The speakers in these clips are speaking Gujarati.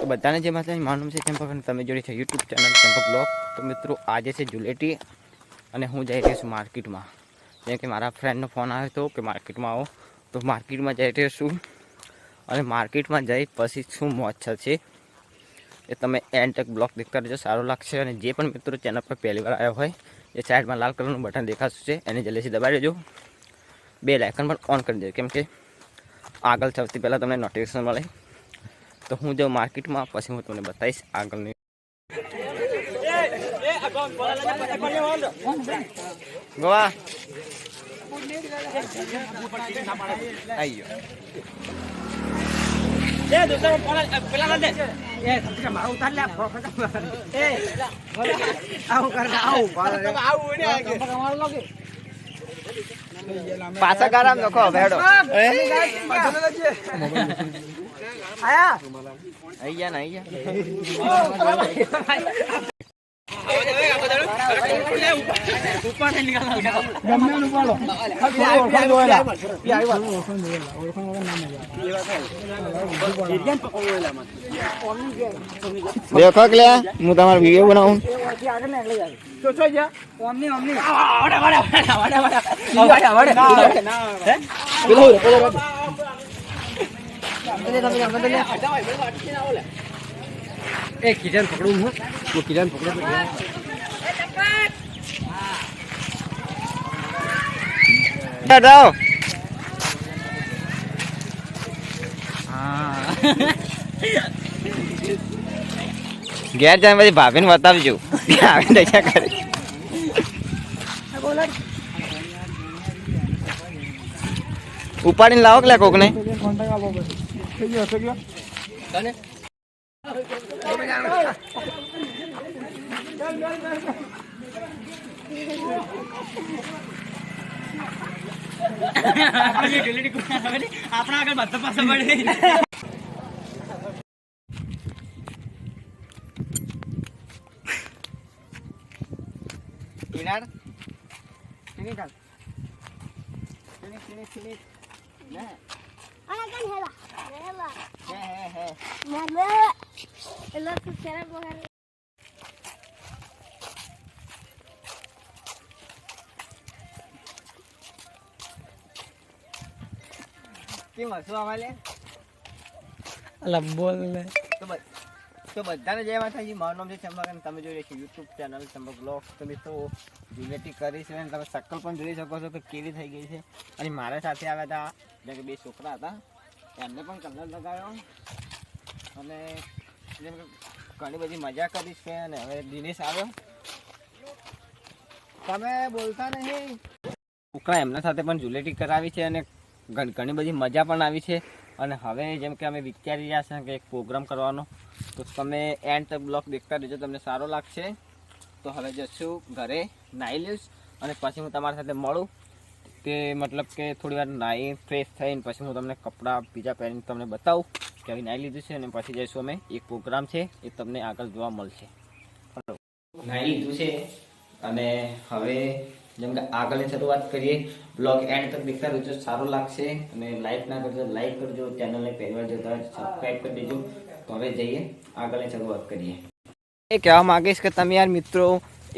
તો બધાને જે માતાજી મારું નામ છે ચંપક અને તમે જોડી છે યુટ્યુબ ચેનલ ચંપક બ્લોગ તો મિત્રો, આજે છે જુલેટી અને હું જઈ રહ્યો છું માર્કેટમાં. જેમ કે મારા ફ્રેન્ડનો ફોન આવ્યો હતો કે માર્કેટમાં આવો. તો માર્કેટમાં જઈ રહ્યો છું અને માર્કેટમાં જઈ પછી શું મોજ છે એ તમે એન્ડ તક બ્લોગ દેખતા રહેજો સારો લાગશે. અને જે પણ મિત્રો ચેનલ પર પહેલી વાર આવ્યો હોય, એ સાઈડમાં લાલ કલરનું બટન દેખાતું છે. એને જલ્દીથી દબાવી દેજો. બે લાઇકન પણ ઓન કરી દેજો. કેમ કે આગળ સૌથી પહેલાં તમને નોટિફિકેશન મળે. તો હું જાઉં માર્કેટમાં પછી હું તમને બતાવીશ આગળની ગોવા આવી ગયો પાછા ગારામ નખો ભેડો આઈ ગયા ને આઈ દેખો કે હું તમારો વીડિયો બનાવું એ કિરણ પકડું હું હું કિરણ પકડું ઘેર જાય પછી ભાભીને બતાવજો આવી ઉપાડીને લાવો કે કોક નહીં પાસે પડે કિનાર ફિનિશ હાલ ફિનિશ ફિનિશ ફિનિશ લે Ana kan hela. Hela. હે હે હે Mama. Ela tu será correr. કેમ હસવા અમારે અલા બોલ ને. તો બસ તો બધાને જય માતાજી. મારું નામ છે ચંપક અને તમે જોઈ રહ્યા છો યુટ્યુબ ચેનલ ચંપક બ્લોગ તો મિત્રો કરી છે અને તમે શક્કલ પણ જોઈ શકો છો કે કેવી થઈ ગઈ છે. અને મારા સાથે આવ્યા હતા એટલે કે બે છોકરા હતા. એમને પણ કલર લગાવ્યો. અને જેમ કે ઘણી બધી મજા કરી છે અને હવે દિનેશ આવ્યો. તમે બોલતા નહીં. ઉકળા એમના સાથે પણ જુલેટી કરાવી છે અને ઘણ- બધી મજા પણ આવી છે. અને હવે જેમ કે અમે વિચારી રહ્યા છે કે એક પ્રોગ્રામ કરવાનો. તો તમે એન્ડ બ્લોક દેખતા રહેજો, તમને સારો લાગશે. તો હવે જશું ઘરે નાહી લઈશ. અને પછી હું તમારી સાથે મળું. કે મતલબ કે થોડી વાર નાહી ફ્રેશ થઈને પછી હું તમને કપડાં બીજા પહેરીને તમને બતાવું કે હવે નાહી લીધું છે અને પછી જઈશું અમે. એક પ્રોગ્રામ છે એ તમને આગળ જોવા મળશે. નાહી લીધું છે અને હવે જેમ કે આગળની શરૂઆત કરીએ બ્લોગ એન્ડ તક દેખતા રહેજો સારું લાગશે અને લાઈક ના કરજો લાઈક કરજો ચેનલને પહેલી જતા સબસ્ક્રાઈબ કરી દેજો. તો હવે જઈએ આગળની શરૂઆત કરીએ. એ કહેવા માંગીશ કે તમે યાર મિત્રો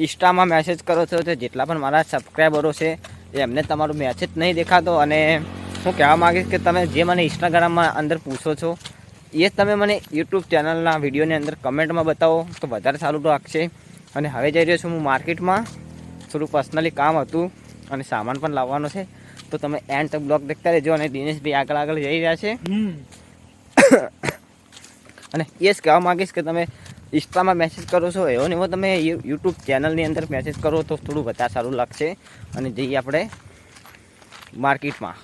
ઇન્સ્ટામાં મેસેજ કરો છો તો જેટલા પણ મારા સબસ્ક્રાઈબરો છે એમને તમારો મેસેજ નહીં દેખાતો અને હું કહેવા માંગીશ કે તમે જે મને ઇન્સ્ટાગ્રામમાં અંદર પૂછો છો એ તમે મને યુટ્યુબ ચેનલના વિડીયોની અંદર કમેન્ટમાં બતાવો તો વધારે સારું લાગશે. અને હવે જઈ રહ્યો છું હું માર્કેટમાં. થોડું પર્સનલી કામ હતું અને સામાન પણ લાવવાનો છે. તો તમે એન્ડ તક બ્લોગ દેખતા રહેજો અને દિનેશભાઈ આગળ આગળ જઈ રહ્યા છે. અને એ જ કહેવા માંગીશ કે તમે ઇન્સ્ટામાં મેસેજ કરો છો એવો ને એવો તમે યુટ્યુબ ચેનલની અંદર મેસેજ કરો તો થોડું વધારે સારું લાગશે અને જઈએ આપણે માર્કેટમાં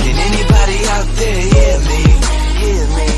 Can anybody out there hear me? Hear me?